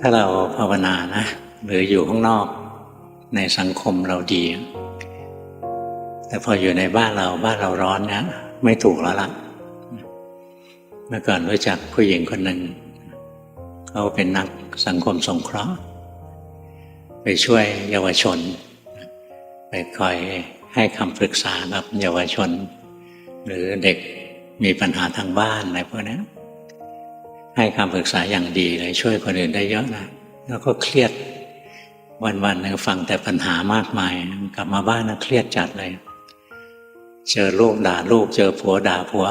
ถ้าเราภาวนานะหรืออยู่ข้างนอกในสังคมเราดี แต่พออยู่ในบ้านเราบ้านเราร้อนเนี่ยไม่ถูกแล้วล่ะ เมื่อก่อนรู้จักผู้หญิงคนหนึ่งเขาเป็นนักสังคมสงเคราะห์ ไปช่วยเยาวชน ไปคอยให้คำปรึกษากับเยาวชน หรือเด็กมีปัญหาทางบ้านอะไรพวกนี้ ให้คำปรึกษาอย่างดีเลยช่วยคนอื่นได้เยอะนะแล้วก็เครียดวันๆหนึ่งฟังแต่ปัญหามากมาย กลับมาบ้านนะเครียดจัดเลย เจอลูกด่าลูก เจอผัวด่าผัว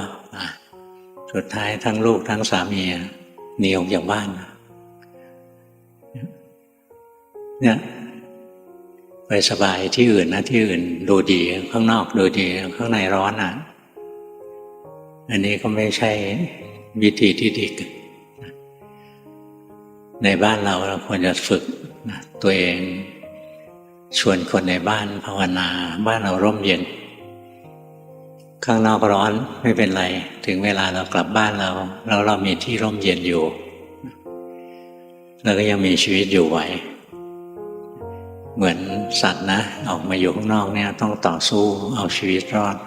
สุดท้ายทั้งลูกทั้งสามีหนีออกจากบ้านเนี่ยไปสบายที่อื่นนะที่อื่นดูดีข้างนอกดูดีข้างในร้อนอะ อันนี้ก็ไม่ใช่วิธีที่ดี ในบ้านเราเราควรจะฝึกนะตัวเองชวนคนในบ้านภาวนา บ้านเราร่มเย็น ข้างนอกร้อนไม่เป็นไร ถึงเวลาเรากลับบ้านเรา แล้วเรามีที่ร่มเย็นอยู่เราก็ยังมีชีวิตอยู่ไหวเหมือนสัตว์นะ ออกมาอยู่ข้างนอกเนี่ยต้องต่อสู้เอาชีวิตรอด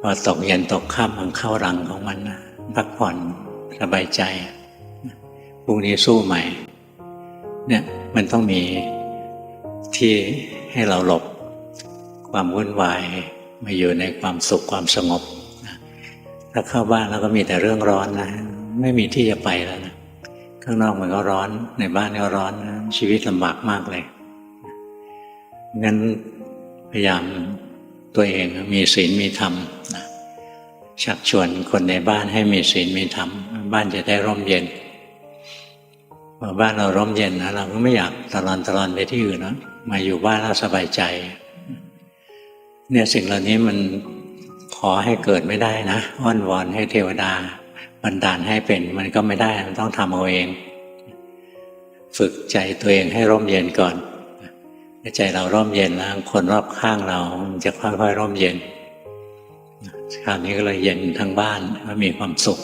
พอตกเย็นตกค่ำมันเข้ารังของมันนะพักผ่อนสบายใจ รุ่งนี้สู้ใหม่ เนี่ยมันต้องมีที่ให้เราหลบความวุ่นวายมาอยู่ในความสุขความสงบถ้าเข้าบ้านแล้วก็มีแต่เรื่องร้อนนะ ไม่มีที่จะไปแล้วนะข้างนอกมันก็ร้อน ในบ้านก็ร้อนนะชีวิตลำบากมากเลยงั้นพยายามตัวเองมีศีลมีธรรมนะชักชวนคนในบ้านให้มีศีลมีธรรม บ้านจะได้ร่มเย็น พอบ้านเราร่มเย็นนะเราก็ไม่อยากตะลอนตะลอนไปที่อื่นนะมาอยู่บ้านเราสบายใจ เนี่ยสิ่งเหล่านี้มันขอให้เกิดไม่ได้นะอ้อนวอนให้เทวดาบันดาลให้เป็นมันก็ไม่ได้มันต้องทำเอาเอง ฝึกใจตัวเองให้ร่มเย็นก่อนใจเราร่มเย็นแล้วคนรอบข้างเรามันจะค่อยๆร่มเย็นคราวนี้ก็เลยเย็นทั้งบ้านก็มีความสุข